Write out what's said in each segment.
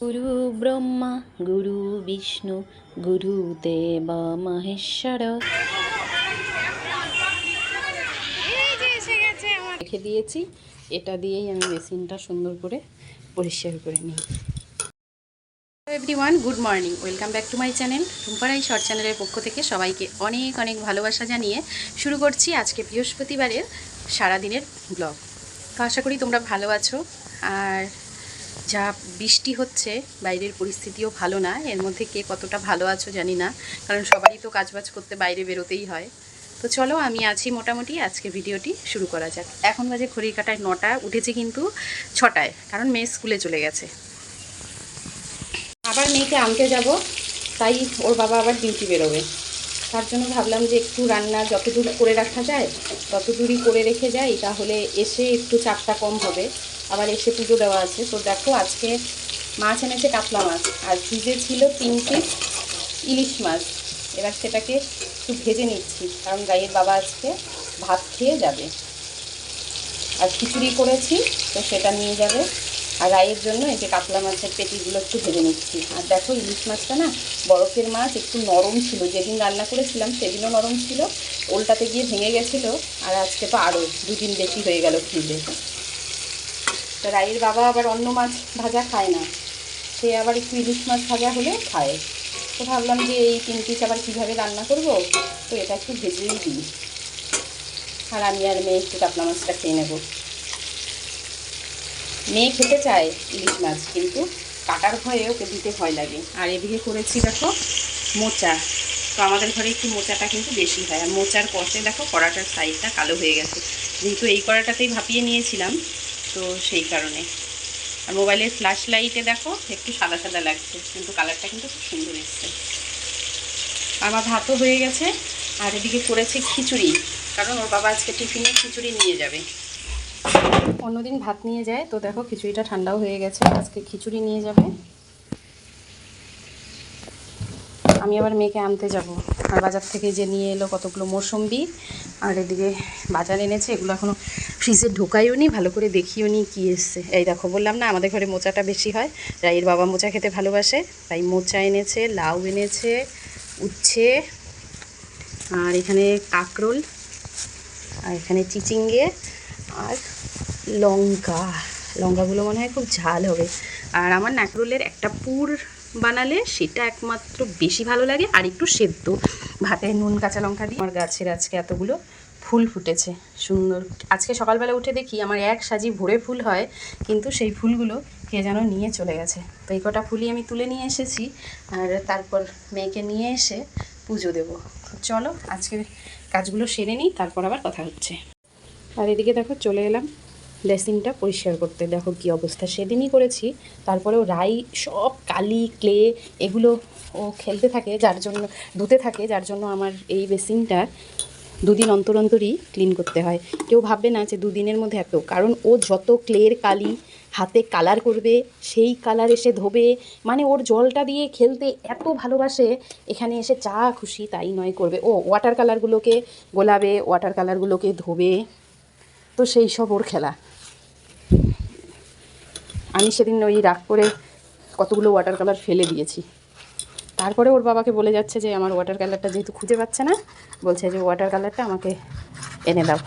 গুরু ব্রহ্মা গুরু বিষ্ণু গুরুদেব মহেশ্বর রেখে দিয়েছি। এটা দিয়েই আমি মেশিনটা সুন্দর করে পরিষ্কার করে নিই। Everyone good morning welcome back to my channel টুম্পারাই short চ্যানেলের পক্ষ থেকে সবাইকে অনেক অনেক ভালোবাসা জানিয়ে শুরু করছি আজকে বৃহস্পতিবারের সারাদিনের ব্লগ তো আশা করি তোমরা ভালো আছো। আর যা বৃষ্টি হচ্ছে, বাইরের পরিস্থিতিও ভালো না। এর মধ্যে কে কতটা ভালো আছো জানি না, কারণ সবারই তো কাজবাজ করতে বাইরে বেরোতেই হয়। তো চলো আমি আছি মোটামুটি আজকে ভিডিওটি শুরু করা যাক। এখন বাজে ঘড়ির কাটায় নটা, উঠেছে কিন্তু ছটায়, কারণ মেয়ে স্কুলে চলে গেছে। আবার মেয়েকে আনতে যাব, তাই ওর বাবা আবার ডিউটি বেরোবে। তার জন্য ভাবলাম যে একটু রান্না যতদূর করে রাখা যায়, ততদূরই করে রেখে যাই, তাহলে এসে একটু চাপটা কম হবে। আবার এসে পুজো দেওয়া আছে। তো দেখো, আজকে মাছ এনেছে কাতলা মাছ। আর ফ্রিজে ছিল তিন পিস ইলিশ মাছ। এবার সেটাকে একটু ভেজে নিচ্ছি, কারণ গাইয়ের বাবা আজকে ভাত খেয়ে যাবে। আর খিচুড়ি করেছি, তো সেটা নিয়ে যাবে। আর রায়ের জন্য এই যে কাতলা মাছের পেটিগুলো একটু ভেজে নিচ্ছি। আর দেখো ইলিশ মাছটা না, বরফের মাছ, একটু নরম ছিল। যেদিন রান্না করেছিলাম সেদিনও নরম ছিল, ওলটাতে গিয়ে ভেঙে গেছিল, আর আজকে তো আরও দুদিন বেশি হয়ে গেল ফ্রিজে। তো রায়ের বাবা আবার অন্য মাছ ভাজা খায় না, সে আবার একটু ইলিশ মাছ ভাজা হলে খায়। তো ভাবলাম যে এই তিন পিস আবার কীভাবে রান্না করব, তো এটা একটু ভেজেই দিই। আর আমি আর মেয়ে একটু কাতলা মাছটা খেয়ে নেব। মেয়ে খেতে চায় ইলিশ মাছ, কিন্তু কাটার ভয়ে ওকে দিতে ভয় লাগে। আর এদিকে করেছি দেখো মোচা। তো আমাদের ঘরে একটু মোচাটা কিন্তু বেশি হয়। আর মোচার কষে দেখো কড়াটার সাইজটা কালো হয়ে গেছে। যেহেতু এই কড়াটাতেই ভাপিয়ে নিয়েছিলাম, তো সেই কারণে। আর মোবাইলের ফ্ল্যাশ লাইটে দেখো একটু সাদা সাদা লাগছে, কিন্তু কালারটা কিন্তু খুব সুন্দর এসছে। আমার ভাতও হয়ে গেছে। আর এদিকে করেছে খিচুড়ি, কারণ ওর বাবা আজকে টিফিনে খিচুড়ি নিয়ে যাবে। অন্যদিন ভাত নিয়ে যায়। তো দেখো খিচুড়িটা ঠান্ডাও হয়ে গেছে। আজকে খিচুড়ি নিয়ে যাবে। আমি আবার মেয়েকে আনতে যাব। আর বাজার থেকে যে নিয়ে এলো কতগুলো মৌসম্বি, আর এদিকে বাজার এনেছে, এগুলো এখনও ফ্রিজে ঢোকাইও নি, ভালো করে দেখিও নি কী এসছে। এই দেখো, বললাম না, আমাদের ঘরে মোচাটা বেশি হয় রাইয়ের বাবা মোচা খেতে ভালোবাসে, তাই মোচা এনেছে, লাউ এনেছে, উচ্ছে, আর এখানে কাকরোল, আর এখানে চিচিঙ্গে, আর লঙ্কা। লঙ্কাগুলো মনে হয় খুব ঝাল হবে। আর আমার নাকরোলের একটা পুর বানালে সেটা একমাত্র বেশি ভালো লাগে আর একটু সেদ্ধ। ভাতে নুন, কাঁচা লঙ্কা দিয়ে আমার গাছের আজকে এতগুলো ফুল ফুটেছে। সুন্দর। আজকে সকালবেলা উঠে দেখি আমার এক সাজি ভরে ফুল হয়, কিন্তু সেই ফুলগুলো কে যেন নিয়ে চলে গেছে। তো এই কটা ফুলই আমি তুলে নিয়ে এসেছি আর তারপর মেয়েকে নিয়ে এসে পুজো দেবো। চলো আজকে কাজগুলো সেরে নিই, তারপর আবার কথা হচ্ছে। আর এদিকে দেখো চলে এলাম। ড্রেসিংটা পরিষ্কার করতে, দেখো কি অবস্থা। সেদিনই করেছি, তারপরেও রাই সব কালি, ক্লে এগুলো ও খেলতে থাকে, যার জন্য, ধুতে থাকে, যার জন্য আমার এই বেসিনটা দুদিন অন্তর অন্তরই ক্লিন করতে হয়। কেউ ভাববে না যে দুদিনের মধ্যে এত, কারণ ও যত ক্লের কালি হাতে কালার করবে, সেই কালার এসে ধোবে মানে ওর জলটা দিয়ে খেলতে এত ভালোবাসে, এখানে এসে চা খুশি তাই নয় করবে। ও ওয়াটার কালারগুলোকে গোলাবে ওয়াটার কালারগুলোকে ধোবে, তো সেই সব ওর খেলা। আমি সেদিন ওই রাগ করে কতগুলো ওয়াটার কালার ফেলে দিয়েছি। তারপরে ওর বাবাকে বলে যাচ্ছে যে, আমার ওয়াটার কালারটা যেহেতু খুঁজে পাচ্ছে না, বলছে যে ওয়াটার কালারটা আমাকে এনে দাও।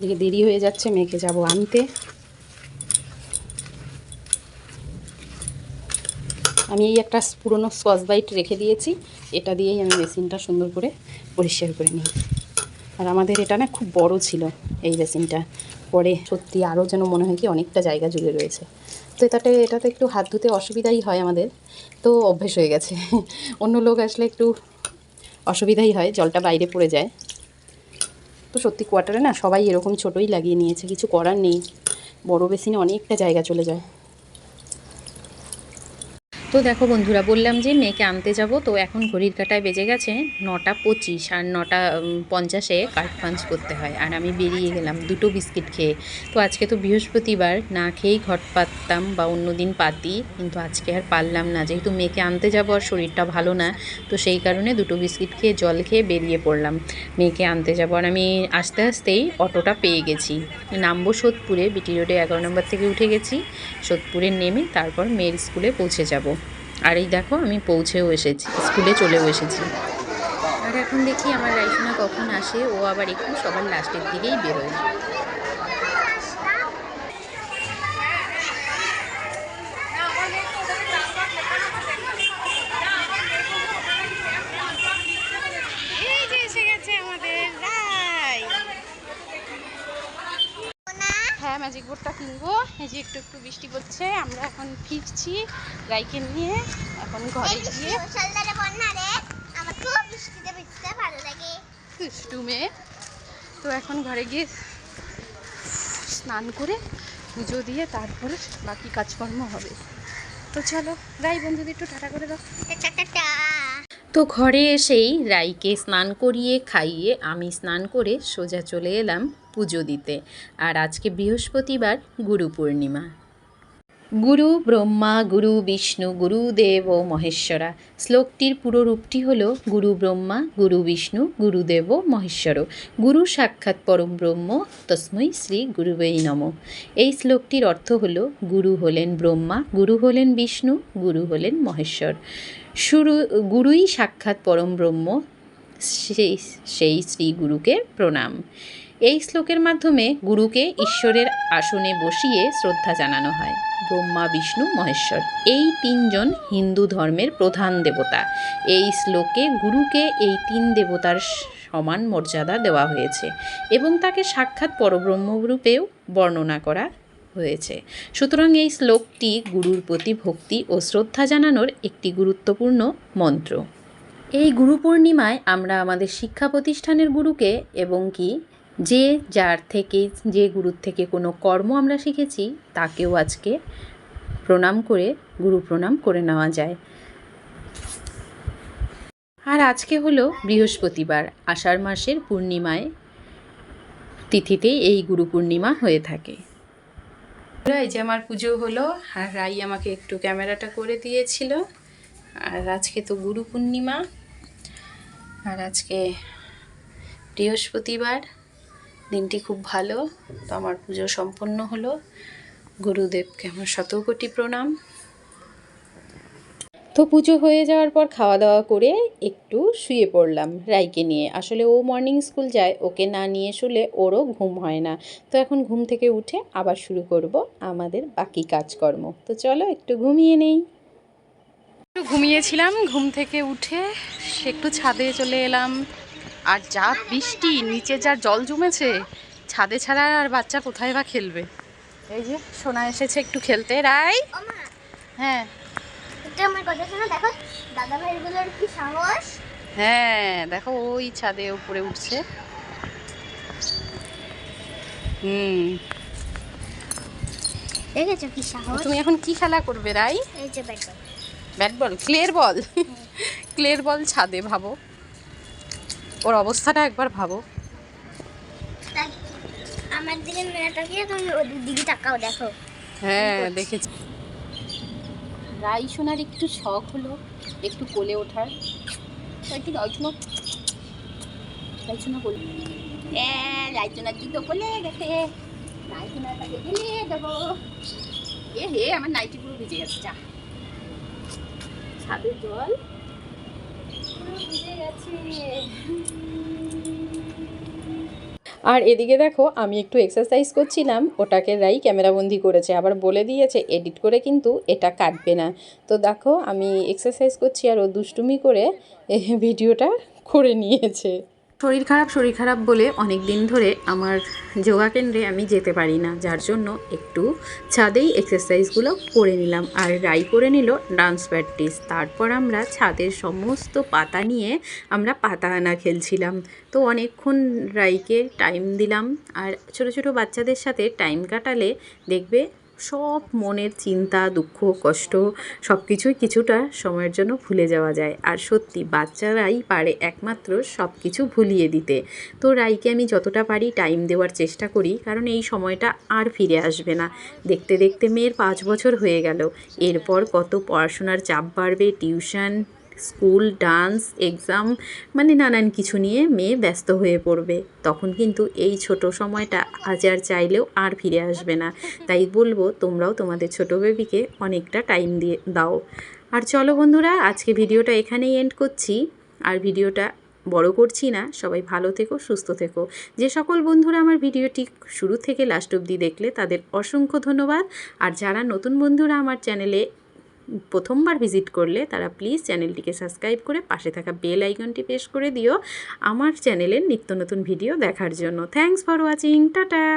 দিকে দেরি হয়ে যাচ্ছে, মেয়েকে যাব আনতে। আমি এই একটা পুরনো স্কচ বাইট রেখে দিয়েছি। এটা দিয়েই আমি মেশিনটা সুন্দর করে পরিষ্কার করে নিই। আর আমাদের এটা না খুব বড় ছিল এই বেসিনটা। পরে সত্যি আরও যেন মনে হয় কি অনেকটা জায়গা জুড়ে রয়েছে। তো এটাতে এটাতে একটু হাত ধুতে অসুবিধাই হয় আমাদের। তো অভ্যেস হয়ে গেছে। অন্য লোক আসলে একটু অসুবিধাই হয়, জলটা বাইরে পড়ে যায়। তো সত্যি কোয়ার্টারে না সবাই এরকম ছোটোই লাগিয়ে নিয়েছে, কিছু করার নেই। বড় বেসিনে অনেকটা জায়গা চলে যায়। তো দেখো বন্ধুরা, বললাম যে মেয়েকে আনতে যাব, তো এখন ঘড়ির কাটায় বেজে গেছে নটা পঁচিশ আর নটা পঞ্চাশে কার্ড পাঞ্চ করতে হয়। আর আমি বেরিয়ে গেলাম দুটো বিস্কিট খেয়ে। তো আজকে তো বৃহস্পতিবার, না খেয়েই ঘট পাততাম বা অন্য দিন পাতি, কিন্তু আজকে আর পারলাম না। যেহেতু মেয়েকে আনতে যাব আর শরীরটা ভালো না, তো সেই কারণে দুটো বিস্কিট খেয়ে জল খেয়ে বেরিয়ে পড়লাম। মেয়েকে আনতে যাব। আর আমি আস্তে আস্তেই অটোটা পেয়ে গেছি। নামবো সোদপুরে, বিটি রোডে এগারো নম্বর থেকে উঠে গেছি। সোদপুরে নেমে তারপর মেয়ের স্কুলে পৌঁছে যাব। আর এই দেখো, আমি পৌঁছেও এসেছি, স্কুলে চলেও এসেছি। আর এখন দেখি আমার রাইসোনা কখন আসে, ও আবার একটু সবার লাস্টের দিকেই বেরোয় এই যে এসে গেছে আমাদের রাই হ্যাঁ ম্যাজিক বোর্ডটা কিনবো এই যে একটু একটু বৃষ্টি পড়ছে আমরা এখন ফিরছি রাইকে নিয়ে এখন ঘরে গিয়ে। মুসলধারে বন্যা রে আমার খুব বৃষ্টিতে ভিজতে ভালো লাগে। দুষ্টু মেয়ে। তো এখন ঘরে গিয়ে স্নান করে পুজো দিয়ে তারপরে বাকি কাজকর্ম হবে। তো চলো রাই বন্ধুদের একটু টাটা করে দাও। তো ঘরে এসেই রাইকে স্নান করিয়ে খাইয়ে আমি স্নান করে সোজা চলে এলাম পুজো দিতে। আর আজকে বৃহস্পতিবার গুরু পূর্ণিমা। গুরু ব্রহ্মা, গুরু বিষ্ণু গুরুদেব ও মহেশ্বরা। শ্লোকটির পুরো রূপটি হল গুরু ব্রহ্মা, গুরু বিষ্ণু গুরুদেব ও মহেশ্বর গুরু সাক্ষাৎ পরম ব্রহ্ম, তস্মৈ শ্রী গুরুবেই নম। এই শ্লোকটির অর্থ হল, গুরু হলেন ব্রহ্মা, গুরু হলেন বিষ্ণু, গুরু হলেন মহেশ্বর। শুরু, গুরুই সাক্ষাৎ পরম ব্রহ্ম, সেই সেই শ্রী গুরুকে প্রণাম। এই শ্লোকের মাধ্যমে গুরুকে ঈশ্বরের আসনে বসিয়ে শ্রদ্ধা জানানো হয়। ব্রহ্মা, বিষ্ণু, মহেশ্বর। এই তিনজন হিন্দু ধর্মের প্রধান দেবতা। এই শ্লোকে গুরুকে এই তিন দেবতার সমান মর্যাদা দেওয়া হয়েছে এবং তাকে সাক্ষাৎ পরব্রহ্মরূপেও বর্ণনা করা হয়েছে। সুতরাং এই শ্লোকটি গুরুর প্রতি ভক্তি ও শ্রদ্ধা জানানোর একটি গুরুত্বপূর্ণ মন্ত্র। এই গুরু পূর্ণিমায় আমরা আমাদের শিক্ষা প্রতিষ্ঠানের গুরুকে এবং কি যে যার থেকে, যে গুরুর থেকে কোনো কর্ম আমরা শিখেছি, তাকেও আজকে প্রণাম করে, গুরু প্রণাম করে নেওয়া যায়। আর আজকে হলো বৃহস্পতিবার, আষাঢ় মাসের পূর্ণিমায় তিথিতে এই গুরু পূর্ণিমা হয়ে থাকে। এই যে আমার পুজো হলো আর রাই আমাকে একটু ক্যামেরাটা করে দিয়েছিল। আর আজকে তো গুরু পূর্ণিমা, আর আজকে বৃহস্পতিবার, দিনটি খুব ভালো, তো আমার পুজো সম্পন্ন হলো। গুরুদেবকে আমার শতকোটি প্রণাম। তো পুজো হয়ে যাওয়ার পর খাওয়া দাওয়া করে একটু শুয়ে পড়লাম রাইকে নিয়ে। আসলে ও মর্নিং স্কুল যায় ওকে না নিয়ে শুলে ওরও ঘুম হয় না। তো এখন ঘুম থেকে উঠে আবার শুরু করব আমাদের বাকি কাজকর্ম। তো চলো একটু ঘুমিয়ে নেই। একটু ঘুমিয়েছিলাম ঘুম থেকে উঠে একটু ছাদে চলে এলাম। আর যা বৃষ্টি নিচে যা জল জমেছে ছাদে ছাড়া আর বাচ্চা কোথায় বা খেলবে? এই যে সোনা এসেছে একটু খেলতে রাই? হ্যাঁ। এটা আমার কথা শোনো দেখো দাদা ভাইগুলোর কি সাহস? হ্যাঁ দেখো ওই ছাদে উপরে উঠছে। হুম। দেখেছ কি সাহস? তুমি এখন কি খেলা করবে রাই? এই যে ব্যাট বল। ব্যাট বল ক্লের বল? ক্লের বল ছাদে ভাবো। ওর অবস্থাটা একবার ভাবো। আমার দিকে না তাকিয়ে তুমি ওদের দিকে তাকাও দেখো। হ্যাঁ দেখেছি। রাই সোনার একটু শখ হলো, একটু কোলে ওঠার। একটু রাইচুনা রাইচুনা বলি। হ্যাঁ রাইচুনার জুতো কোলে গেছে? রাইচুনার কাছে গেলে দেবো। এ, হে, আমার নাইটি পুরো ভিজে গেছে, যা। ছাদের জল। ভিজে গেছে। আর এদিকে দেখো, আমি একটু এক্সারসাইজ করছিলাম, ওটাকে রাই ক্যামেরাবন্দি করেছে, আবার বলে দিয়েছে এডিট করে কিন্তু এটা কাটবে না। তো দেখো, আমি এক্সারসাইজ করছি আর ও দুষ্টুমি করে ভিডিওটা করে নিয়েছে। শরীর খারাপ শরীর খারাপ বলে অনেক দিন ধরে আমার যোগা কেন্দ্রে আমি যেতে পারি না। যার জন্য একটু ছাদেই এক্সারসাইজগুলো করে নিলাম আর রাই করে নিল ডান্স প্র্যাকটিস তারপর আমরা ছাদের সমস্ত পাতা নিয়ে আমরা পাতা আনা খেলছিলাম। তো অনেকক্ষণ রাইকে টাইম দিলাম আর ছোট ছোট বাচ্চাদের সাথে টাইম কাটালে দেখবে সব মনের চিন্তা, দুঃখ, কষ্ট সব কিছুই কিছুটা সময়ের জন্য ভুলে যাওয়া যায়। আর সত্যি, বাচ্চারাই পারে একমাত্র সব কিছু ভুলিয়ে দিতে। তো রাইকে আমি যতটা পারি টাইম দেওয়ার চেষ্টা করি, কারণ এই সময়টা আর ফিরে আসবে না। দেখতে দেখতে মেয়ের পাঁচ বছর হয়ে গেল। এরপর কত পড়াশোনার চাপ বাড়বে টিউশন স্কুল, ডান্স, এক্সাম মানে নানান কিছু নিয়ে মেয়ে ব্যস্ত হয়ে পড়বে। তখন কিন্তু এই ছোট সময়টা আজ আর চাইলেও আর ফিরে আসবে না। তাই বলব, তোমরাও তোমাদের ছোট বেবিকে অনেকটা টাইম দিয়ে দাও। আর চলো বন্ধুরা, আজকে ভিডিওটা এখানেই এন্ড করছি। আর ভিডিওটা বড় করছি না, সবাই ভালো থেকো, সুস্থ থেকো। যে সকল বন্ধুরা আমার ভিডিওটি শুরু থেকে লাস্ট অবধি দেখলে তাদের অসংখ্য ধন্যবাদ। আর যারা নতুন বন্ধুরা আমার চ্যানেলে প্রথমবার ভিজিট করলে তারা প্লিজ চ্যানেলটিকে সাবস্ক্রাইব করে পাশে থাকা বেল আইকনটি প্রেস করে দিও আমার চ্যানেলের নিত্য নতুন ভিডিও দেখার জন্য। Thanks for watching tata!